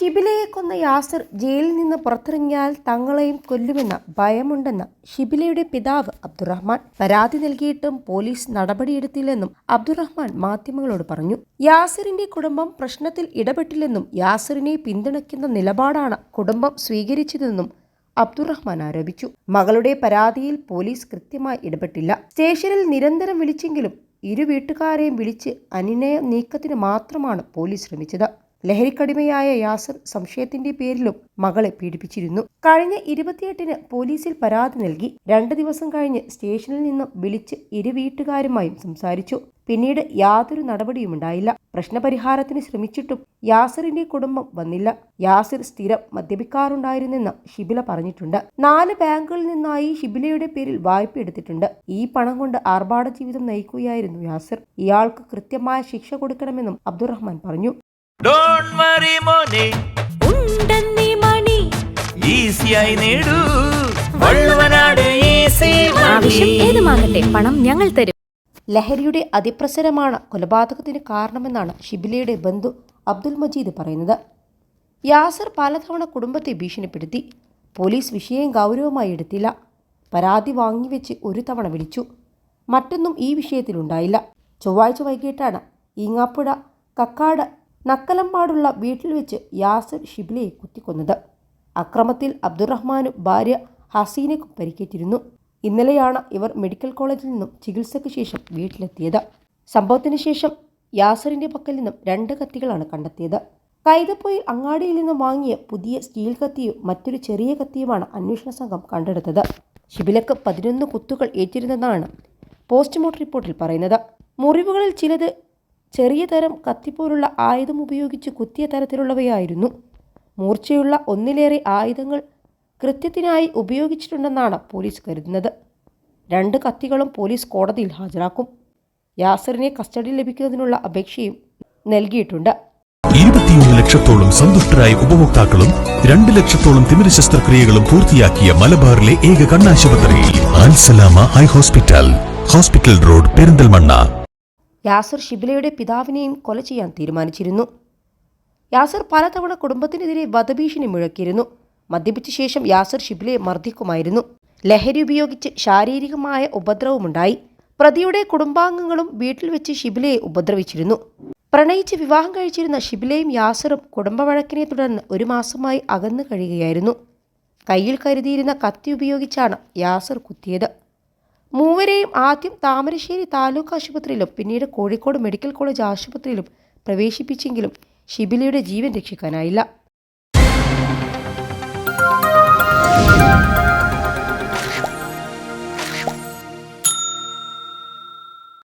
ഷിബിലയെ കൊന്ന യാസിർ ജയിലിൽ നിന്ന് പുറത്തിറങ്ങിയാൽ തങ്ങളെയും കൊല്ലുമെന്ന ഭയമുണ്ടെന്ന് ഷിബിലയുടെ പിതാവ് അബ്ദുറഹ്മാൻ. പരാതി നൽകിയിട്ടും പോലീസ് നടപടിയെടുത്തില്ലെന്നും അബ്ദുറഹ്മാൻ മാധ്യമങ്ങളോട് പറഞ്ഞു. യാസിറിന്റെ കുടുംബം പ്രശ്നത്തിൽ ഇടപെട്ടില്ലെന്നും യാസിറിനെ പിന്തുണയ്ക്കുന്ന നിലപാടാണ് കുടുംബം സ്വീകരിച്ചതെന്നും അബ്ദുറഹ്മാൻ ആരോപിച്ചു. മകളുടെ പരാതിയിൽ പോലീസ് കൃത്യമായി ഇടപെട്ടില്ല. സ്റ്റേഷനിൽ നിരന്തരം വിളിച്ചെങ്കിലും ഇരു വീട്ടുകാരെയും വിളിച്ച് അനുനയ നീക്കത്തിന് മാത്രമാണ് പോലീസ് ശ്രമിച്ചത്. ലഹരിക്കടിമയായ യാസർ സംശയത്തിന്റെ പേരിലും മകളെ പീഡിപ്പിച്ചിരുന്നു. കഴിഞ്ഞ ഇരുപത്തിയെട്ടിന് പോലീസിൽ പരാതി നൽകി രണ്ട് ദിവസം കഴിഞ്ഞ് സ്റ്റേഷനിൽ നിന്നും വിളിച്ച് ഇരു വീട്ടുകാരുമായും സംസാരിച്ചു. പിന്നീട് യാതൊരു നടപടിയുമുണ്ടായില്ല പ്രശ്നപരിഹാരത്തിന് ശ്രമിച്ചിട്ടും യാസറിന്റെ കുടുംബം വന്നില്ല. യാസിർ സ്ഥിരം മദ്യപിക്കാറുണ്ടായിരുന്നെന്ന് ഷിബില പറഞ്ഞിട്ടുണ്ട്. നാല് ബാങ്കുകളിൽ നിന്നായി ഷിബിലയുടെ പേരിൽ വായ്പ എടുത്തിട്ടുണ്ട്. ഈ പണം കൊണ്ട് ആർഭാട ജീവിതം നയിക്കുകയായിരുന്നു യാസിർ. ഇയാൾക്ക് കൃത്യമായ ശിക്ഷ കൊടുക്കണമെന്നും അബ്ദുറഹ്മാൻ പറഞ്ഞു. ഡോണ്ട് വറി മോനെ ഉണ്ടെന്നീ മണി. ഈസിയായി നേടൂ. വള്ളുവനാട് ഈസി ആവശ്യം ഏതുമാകട്ടെ പണം ഞങ്ങൾ തരും. ലഹരിയുടെ അതിപ്രസരമാണ് കൊലപാതകത്തിന് കാരണമെന്നാണ് ഷിബിലയുടെ ബന്ധു അബ്ദുൽ മജീദ് പറയുന്നത്. യാസർ പലതവണ കുടുംബത്തെ ഭീഷണിപ്പെടുത്തി പോലീസ് വിഷയം ഗൗരവമായി എടുത്തില്ല. പരാതി വാങ്ങിവെച്ച് ഒരു തവണ വിളിച്ചു. മറ്റൊന്നും ഈ വിഷയത്തിലുണ്ടായില്ല. ചൊവ്വാഴ്ച വൈകിട്ടാണ് ഈങ്ങാപ്പുഴ കക്കാട് നക്കലമ്പാടുള്ള വീട്ടിൽ വെച്ച് യാസിർ ഷിബിലയെ കുത്തിക്കൊന്നത്. അക്രമത്തിൽ അബ്ദുറഹ്മാനും ഭാര്യ ഹസീനയ്ക്കും പരിക്കേറ്റിരുന്നു. ഇന്നലെയാണ് ഇവർ മെഡിക്കൽ കോളേജിൽ നിന്നും ചികിത്സയ്ക്ക് ശേഷം വീട്ടിലെത്തിയത്. സംഭവത്തിന് ശേഷം യാസറിന്റെ പക്കൽ നിന്നും രണ്ട് കത്തികളാണ് കണ്ടെത്തിയത്. കൈതപ്പൊയിൽ അങ്ങാടിയിൽ നിന്നും വാങ്ങിയ പുതിയ സ്റ്റീൽ കത്തിയും മറ്റൊരു ചെറിയ കത്തിയുമാണ് അന്വേഷണ സംഘം കണ്ടെടുത്തത്. ഷിബിലക്ക് പതിനൊന്ന് കുത്തുകൾ ഏറ്റിരുന്നതാണ് പോസ്റ്റ്മോർട്ടം റിപ്പോർട്ടിൽ പറയുന്നത്. മുറിവുകളിൽ ചിലത് ചെറിയ തരം കത്തിപ്പോലുള്ള ആയുധം ഉപയോഗിച്ച് കുത്തിയ തരത്തിലുള്ളവയായിരുന്നു. മൂർച്ചയുള്ള ഒന്നിലേറെ ആയുധങ്ങൾ കൃത്യത്തിനായി ഉപയോഗിച്ചിട്ടുണ്ടെന്നാണ് പോലീസ് കരുതുന്നത്. രണ്ട് കത്തികളും പോലീസ് കോടതിയിൽ ഹാജരാക്കും. യാസറിനെ കസ്റ്റഡിയിൽ ലഭിക്കുന്നതിനുള്ള അപേക്ഷയും നൽകിയിട്ടുണ്ട്. ഇരുപത്തിയൊന്ന് ലക്ഷത്തോളം സന്തുഷ്ടരായ ഉപഭോക്താക്കളും രണ്ട് ലക്ഷത്തോളം തിമിര ശസ്ത്രക്രിയകളും പൂർത്തിയാക്കിയ മലബാറിലെ ഏക കണ്ണാശുപത്രി Al Salama eye hospital hospital road Perinthalmanna. Yasar ഷിബിലയുടെ പിതാവിനെയും കൊല ചെയ്യാൻ തീരുമാനിച്ചിരുന്നു. യാസർ പലതവണ കുടുംബത്തിനെതിരെ വധഭീഷണി മുഴക്കിയിരുന്നു. മദ്യപിച്ച ശേഷം യാസർ ഷിബിലയെ മർദ്ദിക്കുമായിരുന്നു. ലഹരി ഉപയോഗിച്ച് ശാരീരികമായ ഉപദ്രവമുണ്ടായി. പ്രതിയുടെ കുടുംബാംഗങ്ങളും വീട്ടിൽ വെച്ച് ഷിബിലയെ ഉപദ്രവിച്ചിരുന്നു. പ്രണയിച്ച് വിവാഹം കഴിച്ചിരുന്ന ഷിബിലയും യാസറും കുടുംബവഴക്കിനെ തുടർന്ന് ഒരു മാസമായി അകന്നു കഴിയുകയായിരുന്നു. കയ്യിൽ കരുതിയിരുന്ന കത്തി ഉപയോഗിച്ചാണ് യാസർ കുത്തിയത്. മൂവരെയും ആദ്യം താമരശ്ശേരി താലൂക്ക് ആശുപത്രിയിലും പിന്നീട് കോഴിക്കോട് മെഡിക്കൽ കോളേജ് ആശുപത്രിയിലും പ്രവേശിപ്പിച്ചെങ്കിലും ഷിബിലിയുടെ ജീവൻ രക്ഷിക്കാനായില്ല.